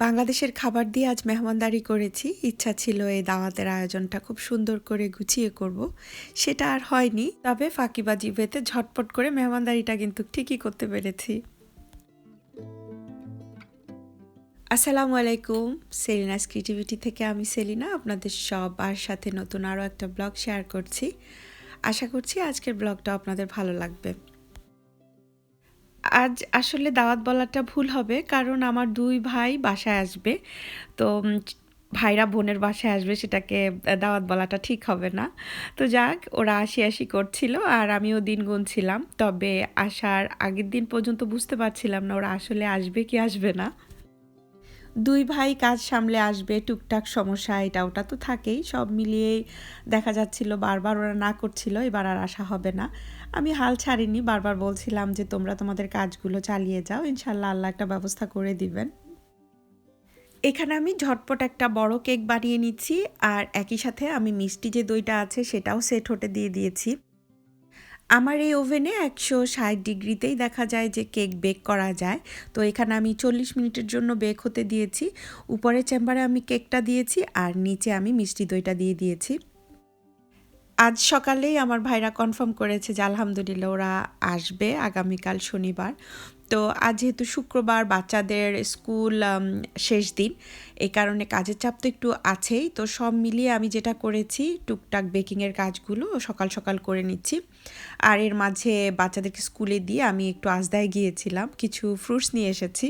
বাংলাদেশের খাবার দিয়ে আজ মেহমানদারি করেছি। ইচ্ছা ছিল এই দাওয়াতের আয়োজনটা খুব সুন্দর করে গুছিয়ে করব। সেটা আর হয়নি, তবে ফাঁকিবাজি পেতে ঝটপট করে মেহমানদারিটা কিন্তু ঠিকই করতে পেরেছি। আসসালামু আলাইকুম সেলিনাস ক্রিয়েটিভিটি থেকে আমি সেলিনা, আপনাদের সবার সাথে নতুন আরও একটা ব্লগ শেয়ার করছি। আশা করছি আজকের ব্লগটা আপনাদের ভালো লাগবে। আজ আসলে দাওয়াত বলাটা ভুল হবে, কারণ আমার দুই ভাই বাসায় আসবে। তো ভাইরা বোনের বাসায় আসবে, সেটাকে দাওয়াত বলাটা ঠিক হবে না। তো যাক, ওরা আসি আসি করছিল আর আমিও দিন গুনছিলাম। তবে আসার আগের দিন পর্যন্ত বুঝতে পারছিলাম না ওরা আসলে আসবে কি আসবে না। দুই ভাই কাজ সামলে আসবে, টুকটাক সমস্যা, এটা ওটা তো থাকেই, সব মিলিয়েই দেখা যাচ্ছিল বারবার ওরা না করছিল, এবার আর আসা হবে না। আমি হাল ছাড়িনি, বারবার বলছিলাম যে তোমরা তোমাদের কাজগুলো চালিয়ে যাও, ইনশাল্লাহ আল্লাহ একটা ব্যবস্থা করে দিবেন। এখানে আমি ঝটপট একটা বড় কেক বানিয়ে নিচ্ছি, আর একই সাথে আমি মিষ্টি যে দইটা আছে সেটাও সেট হতে দিয়ে দিয়েছি। আমার এই ওভেনে একশো ষাট ডিগ্রিতেই দেখা যায় যে কেক বেক করা যায়। তো এখানে আমি চল্লিশ মিনিটের জন্য বেক হতে দিয়েছি। উপরের চেম্বারে আমি কেকটা দিয়েছি আর নিচে আমি মিষ্টি দইটা দিয়ে দিয়েছি। আজ সকালেই আমার ভাইরা কনফার্ম করেছে যে আলহামদুলিল্লাহ ওরা আসবে আগামীকাল শনিবার। তো আজ যেহেতু শুক্রবার বাচ্চাদের স্কুল শেষ দিন, এই কারণে কাজের চাপ তো একটু আছেই। তো সব মিলিয়ে আমি যেটা করেছি, টুকটাক বেকিংয়ের কাজগুলো সকাল সকাল করে নিচ্ছি। আর এর মাঝে বাচ্চাদেরকে স্কুলে দিয়ে আমি একটু আজদায় গিয়েছিলাম, কিছু ফ্রুটস নিয়ে এসেছি।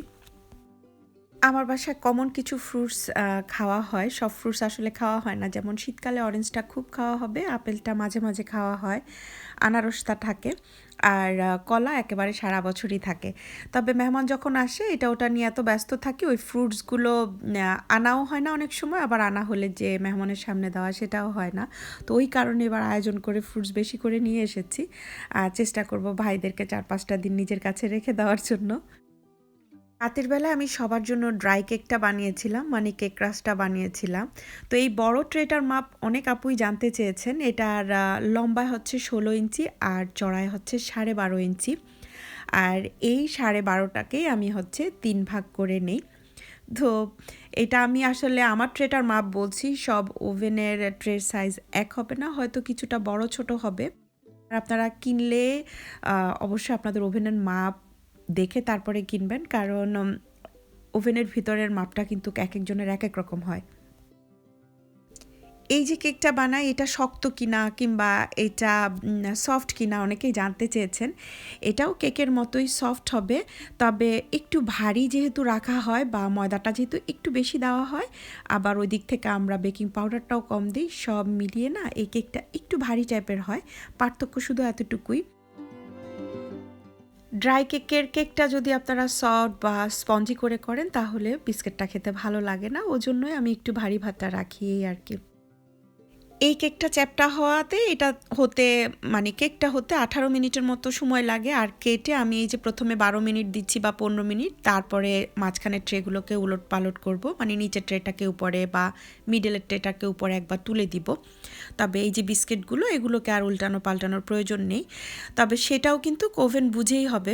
আমার বাসায় কমন কিছু ফ্রুটস খাওয়া হয়। সব ফ্রুটস আসলে খাওয়া হয় না। যেমন শীতকালে অরেঞ্জটা খুব খাওয়া হবে, আপেলটা মাঝে মাঝে খাওয়া হয়। আনারসটা থাকে। আর কলা একেবারে সারা বছরই থাকে। তবে মেহমান যখন আসে, এটা ওটা নিয়ে এত ব্যস্ত থাকি, ওই ফ্রুটসগুলো আনাও হয় না অনেক সময়, আবার আনা হলে যে মেহমানের সামনে দেওয়া সেটাও হয় না। তো ওই কারণে এবার আয়োজন করে ফ্রুটস বেশি করে নিয়ে এসেছি। আর চেষ্টা করব ভাইদেরকে চার পাঁচটা দিন নিজের কাছে রেখে দেওয়ার জন্য। রাতের বেলা আমি সবার জন্য ড্রাই কেকটা বানিয়েছিলাম মানে কেক রাসটা বানিয়েছিলাম। তো এই বড় ট্রেটার মাপ অনেক আপুই জানতে চেয়েছেন, এটার লম্বায় হচ্ছে ষোলো ইঞ্চি আর চড়ায় হচ্ছে সাড়ে বারো ইঞ্চি। আর এই সাড়ে বারোটাকেই আমি হচ্ছে তিন ভাগ করে নেই। তো এটা আমি আসলে আমার ট্রেটার মাপ বলছি, সব ওভেনের ট্রের সাইজ এক হবে না, হয়তো কিছুটা বড় ছোট হবে। আর আপনারা কিনলে অবশ্যই আপনাদের ওভেনের মাপ দেখে তারপরে কিনবেন, কারণ ওভেনের ভিতরের মাপটা কিন্তু এক একজনের এক এক রকম হয়। এই যে কেকটা বানাই, এটা শক্ত কিনা কিংবা এটা সফট কিনা অনেকেই জানতে চেয়েছেন, এটাও কেকের মতোই সফট হবে। তবে একটু ভারী যেহেতু রাখা হয় বা ময়দাটা যেহেতু একটু বেশি দেওয়া হয়, আবার ওই দিক থেকে আমরা বেকিং পাউডারটাও কম দিই, সব মিলিয়ে না এই কেকটা একটু ভারী টাইপের হয়, পার্থক্য শুধু এতটুকুই। ড্রাই কেকের কেকটা যদি আপনারা সফট বা স্পঞ্জি করে করেন, তাহলে বিস্কিটটা খেতে ভালো লাগে না। ওজন্যই আমি একটু ভারী ভাতটা রাখি আর কি। এই কেকটা চ্যাপটা হওয়াতে এটা হতে মানে কেকটা হতে আঠারো মিনিটের মতো সময় লাগে। আর কেটে আমি এই যে প্রথমে বারো মিনিট দিচ্ছি বা পনেরো মিনিট, তারপরে মাঝখানের ট্রেগুলোকে উলট পালট করব। মানে নিচের ট্রেটাকে উপরে বা মিডলের ট্রেটাকে উপরে একবার তুলে দিব। তবে এই যে বিস্কিটগুলো, এগুলোকে আর উল্টানো পাল্টানোর প্রয়োজন নেই। তবে সেটাও কিন্তু ওভেন বুঝেই হবে।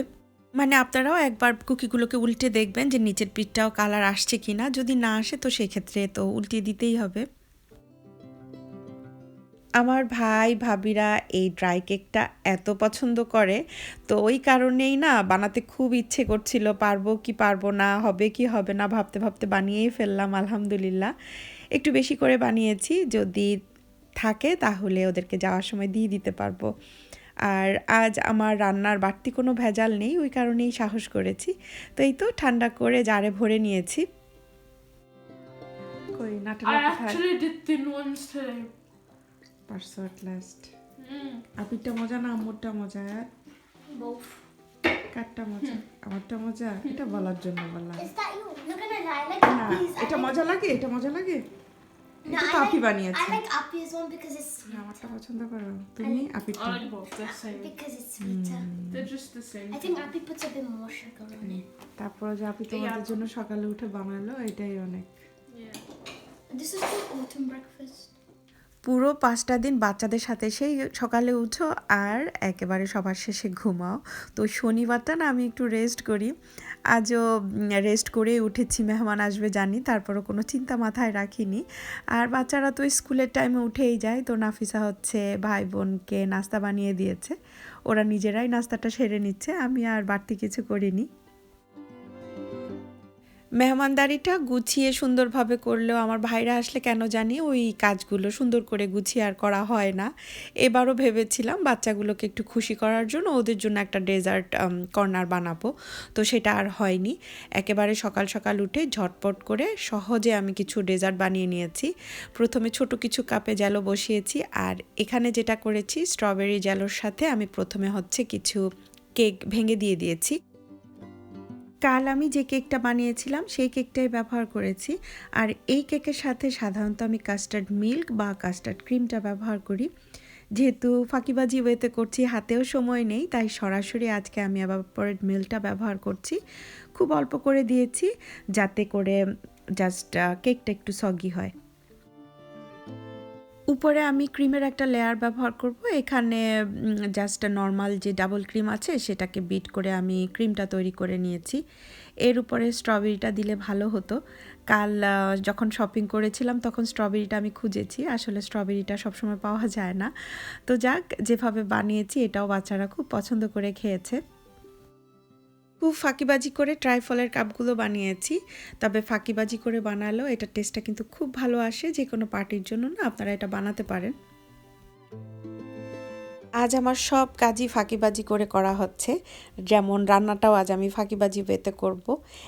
মানে আপনারাও একবার কুকিগুলোকে উল্টে দেখবেন যে নিচের পিঠটাও কালার আসছে কিনা। যদি না আসে তো সেক্ষেত্রে তো উল্টে দিতেই হবে। আমার ভাই ভাবিরা এই ড্রাই কেকটা এত পছন্দ করে তো ওই কারণেই না বানাতে খুব ইচ্ছে করছিল পারব কি পারব না হবে কি হবে না ভাবতে ভাবতে বানিয়েই ফেললাম আলহামদুলিল্লাহ। একটু বেশি করে বানিয়েছি যদি থাকে তাহলে ওদেরকে যাওয়ার সময় দিয়ে দিতে পারব। আর আজ আমার রান্নার বাড়তি কোনো ভেজাল নেই ওই কারণেই সাহস করেছি। তো এই তো ঠান্ডা করে জারে ভরে নিয়েছি। কই নাটক পারছ এট লাস্ট আপিটা মজা না আম্মুরটা মজা কাটটা মজা? আমারটা মজা? এটা বলার জন্য বলা না এটা মজা লাগে? এটা মজা লাগে? জন্য সকালে উঠে বানালো এটাই অনেক। This is the autumn breakfast. পুরো পাঁচটা দিন বাচ্চাদের সাথে সেই সকালে উঠো আর একেবারে সবার শেষে ঘুমাও। তো শনিবারটা না আমি একটু রেস্ট করি। আজও রেস্ট করেই উঠেছি, মেহমান আসবে জানি, তারপরও কোনো চিন্তা মাথায় রাখিনি। আর বাচ্চারা তো স্কুলের টাইমে উঠেই যায়, তো নাফিসা হচ্ছে ভাই বোনকে নাস্তা বানিয়ে দিয়েছে। ওরা নিজেরাই নাস্তাটা সেরে নিচ্ছে, আমি আর বাড়তি কিছু করিনি। মেহমানদারিটা গুছিয়ে সুন্দরভাবে করলেও আমার ভাইরা আসলে কেন জানি ওই কাজগুলো সুন্দর করে গুছিয়ে আর করা হয় না। এবারও ভেবেছিলাম বাচ্চাগুলোকে একটু খুশি করার জন্য ওদের জন্য একটা ডেজার্ট কর্নার বানাবো। তো সেটা আর হয়নি। একেবারে সকাল সকাল উঠে ঝটপট করে সহজে আমি কিছু ডেজার্ট বানিয়ে নিয়েছি। প্রথমে ছোট কিছু কাপে জ্যালো বসিয়েছি আর এখানে যেটা করেছি স্ট্রবেরি জ্যালোর সাথে আমি প্রথমে হচ্ছে কিছু কেক ভেঙে দিয়ে দিয়েছি। কাল আমি যে কেকটা বানিয়েছিলাম, সেই কেকটাই ব্যবহার করেছি। আর এই কেকের সাথে সাধারণত আমি কাস্টার্ড মিল্ক বা কাস্টার্ড ক্রিমটা ব্যবহার করি। যেহেতু ফাঁকিবাজি ওয়েতে করছি, হাতেও সময় নেই, তাই সরাসরি আজকে আমি আবার পরের মিল্কটা ব্যবহার করছি। খুব অল্প করে দিয়েছি, যাতে করে জাস্ট কেকটা একটু সগি হয়। উপরে আমি ক্রিমের একটা লেয়ার ব্যবহার করব। এখানে জাস্ট নর্মাল যে ডাবল ক্রিম আছে, সেটাকে বিট করে আমি ক্রিমটা তৈরি করে নিয়েছি। এর উপরে স্ট্রবেরিটা দিলে ভালো হতো। কাল যখন শপিং করেছিলাম, তখন স্ট্রবেরিটা আমি খুঁজেছি। আসলে স্ট্রবেরিটা সবসময় পাওয়া যায় না। তো যাক, যেভাবে বানিয়েছি, এটাও বাচ্চারা খুব পছন্দ করে খেয়েছে। খুব ফাঁকিবাজি করে ট্রাইফলের কাপগুলো বানিয়েছি, তবে ফাঁকিবাজি করে বানালো এটা টেস্টটা কিন্তু খুব ভালো আসে যে কোনো পার্টির জন্য না, আপনারা এটা বানাতে পারেন। আজ আমার সব কাজই ফাঁকিবাজি করে করা হচ্ছে। যেমন রান্নাটাও আজ আমি ফাঁকিবাজি বেতে করব।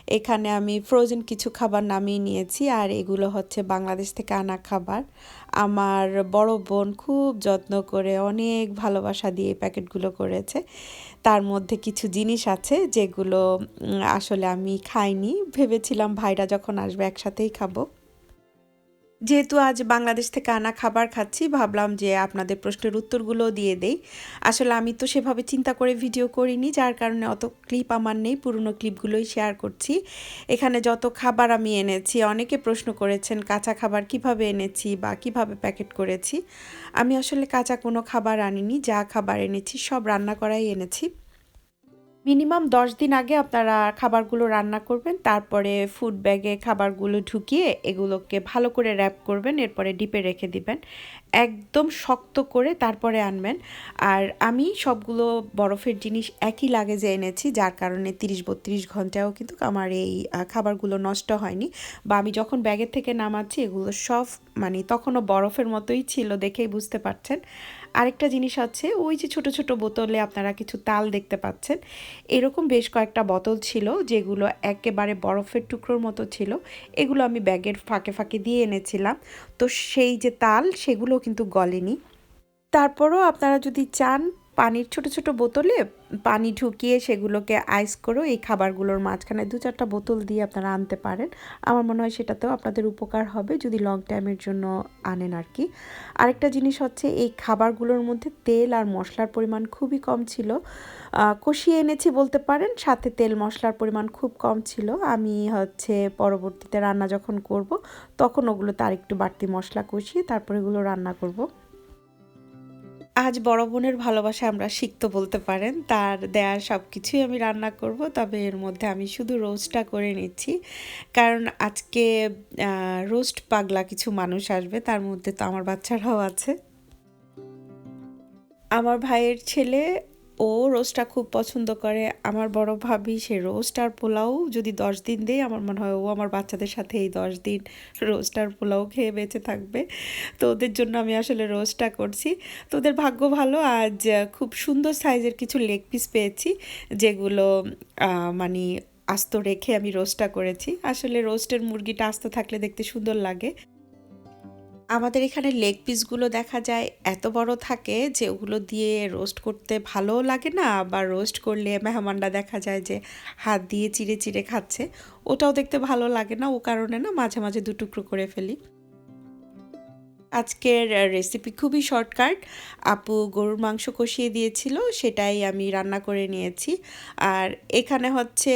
এখানে আমি ফ্রোজেন কিছু খাবার নামিয়ে নিয়েছি আর এগুলো হচ্ছে বাংলাদেশ থেকে আনা খাবার। আমার বড় বোন খুব যত্ন করে অনেক ভালোবাসা দিয়ে এই প্যাকেটগুলো করেছে। তার মধ্যে কিছু জিনিস আছে যেগুলো আসলে আমি খাইনি। ভেবেছিলাম ভাইরা যখন আসবে একসাথেই খাব। যেহেতু আজ বাংলাদেশ থেকে আনা খাবার খাচ্ছি, ভাবলাম যে আপনাদের প্রশ্নের উত্তরগুলো দিয়ে দেই। আসলে আমি তো সেভাবে চিন্তা করে ভিডিও করিনি, যার কারণে অত ক্লিপ আমার নেই, পুরনো ক্লিপগুলোই শেয়ার করছি। এখানে যত খাবার আমি এনেছি, অনেকে প্রশ্ন করেছেন, কাঁচা খাবার কীভাবে এনেছি বা কীভাবে প্যাকেট করেছি? আমি আসলে কাঁচা কোনো খাবার আনিনি, যা খাবার এনেছি সব রান্না করাই এনেছি। মিনিমাম দশ দিন আগে আপনারা খাবারগুলো রান্না করবেন, তারপরে ফুড ব্যাগে খাবারগুলো ঢুকিয়ে এগুলোকে ভালো করে র্যাপ করবেন, এরপরে ডিপে রেখে দিবেন। একদম শক্ত করে তারপরে আনবেন। আর আমি সবগুলো বরফের জিনিস একই লাগেজে এনেছি, যার কারণে তিরিশ বত্রিশ ঘন্টাও কিন্তু আমার এই খাবারগুলো নষ্ট হয়নি। বা আমি যখন ব্যাগের থেকে নামাচ্ছি, এগুলো সব মানে তখনও বরফের মতোই ছিল দেখেই বুঝতে পারছেন। আরেকটা জিনিস আছে, ওই যে ছোট ছোট বোতলে আপনারা কিছু তাল দেখতে পাচ্ছেন। এরকম বেশ কয়েকটা বোতল ছিল, যেগুলো একেবারে বরফের টুকরোর মতো ছিল। এগুলো আমি ব্যাগের ফাঁকে ফাঁকে দিয়ে এনেছিলাম। তো সেই যে তাল, সেগুলো কিন্তু গলেনি। তারপরও আপনারা যদি চান পানির ছোট ছোট বোতলে পানি ঢুকিয়ে সেগুলোকে আইস করেও এই খাবারগুলোর মাঝখানে দু চারটা বোতল দিয়ে আপনারা আনতে পারেন। আমার মনে হয় সেটাতেও আপনাদের উপকার হবে যদি লং টাইমের জন্য আনেন আর কি। আরেকটা জিনিস হচ্ছে এই খাবারগুলোর মধ্যে তেল আর মশলার পরিমাণ খুবই কম ছিল। কষিয়ে এনেছি বলতে পারেন, সাথে তেল মশলার পরিমাণ খুব কম ছিল। আমি হচ্ছে পরবর্তীতে রান্না যখন করব, তখন ওগুলো তার একটু বাড়তি মশলা কষিয়ে তারপরে এগুলো রান্না করব। আজ বড় বোনের ভালোবাসা আমরা শিখত বলতে পারেন। তার দেয়ার সব কিছুই আমি রান্না করব, তবে এর মধ্যে আমি শুধু রোস্টটা করে নিচ্ছি। কারণ আজকে রোস্ট পাগলা কিছু মানুষ আসবে, তার মধ্যে তো আমার বাচ্চারাও আছে। আমার ভাইয়ের ছেলে ও রোস্টটা খুব পছন্দ করে। আমার বড় ভাবি, সে রোস্ট আর পোলাও যদি দশ দিন দেয়, আমার মনে হয় ও আমার বাচ্চাদের সাথে এই দশ দিন রোস্ট আর পোলাও খেয়ে বেঁচে থাকবে। তো ওদের জন্য আমি আসলে রোস্টটা করছি। তো ওদের ভাগ্য ভালো, আজ খুব সুন্দর সাইজের কিছু লেগ পিস পেয়েছি, যেগুলো মানে আস্ত রেখে আমি রোস্টটা করেছি। আসলে রোস্টের মুরগিটা আস্ত থাকলে দেখতে সুন্দর লাগে। আমাদের এখানে লেগ পিসগুলো দেখা যায় এত বড় থাকে যে ওগুলো দিয়ে রোস্ট করতে ভালো লাগে না বা রোস্ট করলে মেহমানরা দেখা যায় যে হাত দিয়ে চিড়ে চিড়ে খাচ্ছে। ওটাও দেখতে ভালো লাগে না, ও কারণে না মাঝে মাঝে দুটুকরো করে ফেলি। আজকের রেসিপি খুবই শর্টকাট আপু গরুর মাংস কষিয়ে দিয়েছিল, সেটাই আমি রান্না করে নিয়েছি। আর এখানে হচ্ছে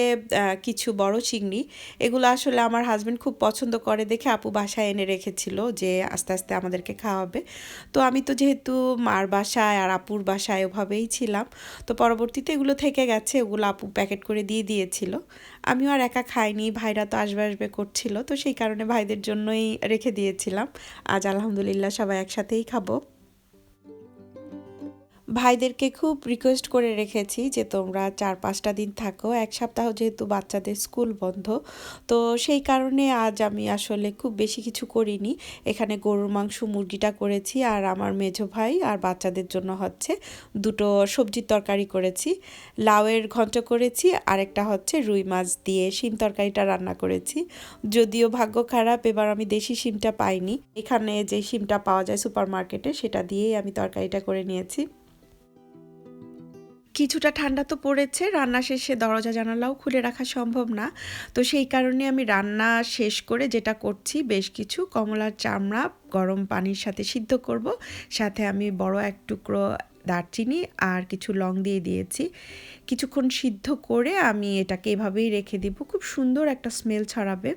কিছু বড় চিংড়ি। এগুলো আসলে আমার হাজব্যান্ড খুব পছন্দ করে দেখে আপু বাসায় এনে রেখেছিল যে আস্তে আস্তে আমাদেরকে খাওয়াবে। তো আমি তো যেহেতু মার বাসায় আর আপুর বাসায় ওভাবেই ছিলাম, তো পরবর্তীতে এগুলো থেকে গেছে, ওগুলো আপু প্যাকেট করে দিয়ে দিয়েছিল। আমিও আর একা খাইনি, ভাইরা তো আসবে আসবে করছিল, তো সেই কারণে ভাইদের জন্যই রেখে দিয়েছিলাম। আজ আলহামদুলিল্লাহ সবাই একসাথেই খাব। ভাইদেরকে খুব রিকোয়েস্ট করে রেখেছি যে তোমরা চার পাঁচটা দিন থাকো। এক সপ্তাহ যেহেতু বাচ্চাদের স্কুল বন্ধ, তো সেই কারণে আজ আমি আসলে খুব বেশি কিছু করিনি। এখানে গরুর মাংস, মুরগিটা করেছি আর আমার মেজো ভাই আর বাচ্চাদের জন্য হচ্ছে দুটো সবজির তরকারি করেছি। লাউয়ের ঘন্ট করেছি, আরেকটা হচ্ছে রুই মাছ দিয়ে শিম তরকারিটা রান্না করেছি। যদিও ভাগ্য খারাপ, এবার আমি দেশি শিমটা পাইনি। এখানে যে শিমটা পাওয়া যায় সুপার মার্কেটে সেটা দিয়েই আমি তরকারিটা করে নিয়েছি। কিছুটা ঠান্ডা তো পড়েছে, রান্না শেষে দরজা জানালাও খুলে রাখা সম্ভব না। তো সেই কারণে আমি রান্না শেষ করে যেটা করছি, বেশ কিছু কমলার চামড়া গরম পানির সাথে সিদ্ধ করব। সাথে আমি বড় এক টুকরো দারচিনি আর কিছু লং দিয়ে দিয়েছি। কিছুক্ষণ সিদ্ধ করে আমি এটাকে এভাবেই রেখে দিব। খুব সুন্দর একটা স্মেল ছড়াবে।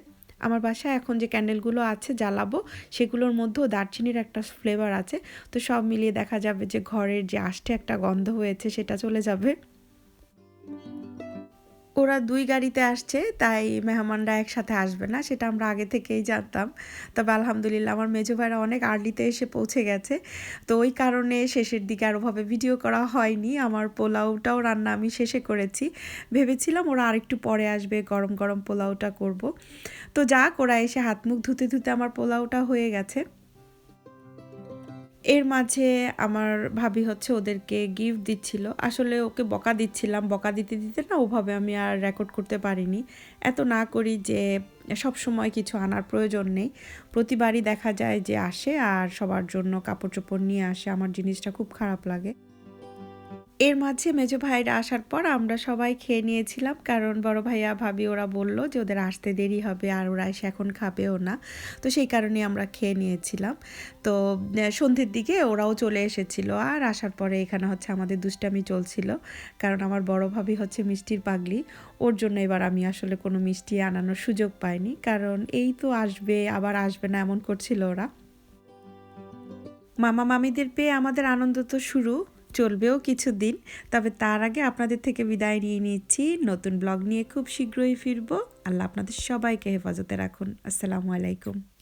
আমার বাসায় এখন যে ক্যান্ডেলগুলো আছে জ্বালাবো, সেগুলোর মধ্যেও দারচিনির একটা ফ্লেভার আছে। তো সব মিলিয়ে দেখা যাবে যে ঘরের যে আষ্টে একটা গন্ধ হয়েছে, সেটা চলে যাবে। ওরা দুই গাড়িতে আসছে, তাই মেহমানরা একসাথে আসবে না, সেটা আমরা আগে থেকেই জানতাম। তবে আলহামদুলিল্লাহ আমার মেজো ভাইরা অনেক আর্লিতে এসে পৌঁছে গেছে। তো ওই কারণে শেষের দিকে আর ওভাবে ভিডিও করা হয়নি। আমার পোলাওটাও রান্না আমি শেষে করেছি। ভেবেছিলাম ওরা আরেকটু পরে আসবে গরম গরম পোলাওটা করব। তো যাক, ওরা এসে হাত মুখ ধুতে ধুতে আমার পোলাওটা হয়ে গেছে। এর মাঝে আমার ভাবি হচ্ছে ওদেরকে গিফট দিচ্ছিল। আসলে ওকে বকা দিচ্ছিলাম। বকা দিতে দিতে না ওভাবে আমি আর রেকর্ড করতে পারিনি। এত না করি যে সব সময় কিছু আনার প্রয়োজন নেই। প্রতিবারই দেখা যায় যে আসে আর সবার জন্য কাপড় চোপড় নিয়ে আসে। আমার জিনিসটা খুব খারাপ লাগে। এর মাঝে মেজো ভাইরা আসার পর আমরা সবাই খেয়ে নিয়েছিলাম, কারণ বড় ভাইয়া ভাবি ওরা বলল যে ওদের আসতে দেরি হবে আর ওরা এসে এখন খাবেও না। তো সেই কারণে আমরা খেয়ে নিয়েছিলাম। তো সন্ধ্যের দিকে ওরাও চলে এসেছিল আর আসার পরে এখানে হচ্ছে আমাদের দুষ্টামি চলছিল, কারণ আমার বড় ভাবি হচ্ছে মিষ্টির পাগলি। ওর জন্য এবার আমি আসলে কোনো মিষ্টি আনানোর সুযোগ পাইনি, কারণ এই তো আসবে, আবার আসবে না এমন করছিল ওরা। মামা মামিদের পেয়ে আমাদের আনন্দ তো শুরু চলবেও কিছু দিন তবে তার আগে আপনাদের থেকে বিদায় নিয়ে নিচ্ছি। নতুন ব্লগ নিয়ে খুব শীঘ্রই ফিরবো। আল্লাহ আপনাদের সবাইকে হেফাজতে রাখুন। আসসালামু আলাইকুম।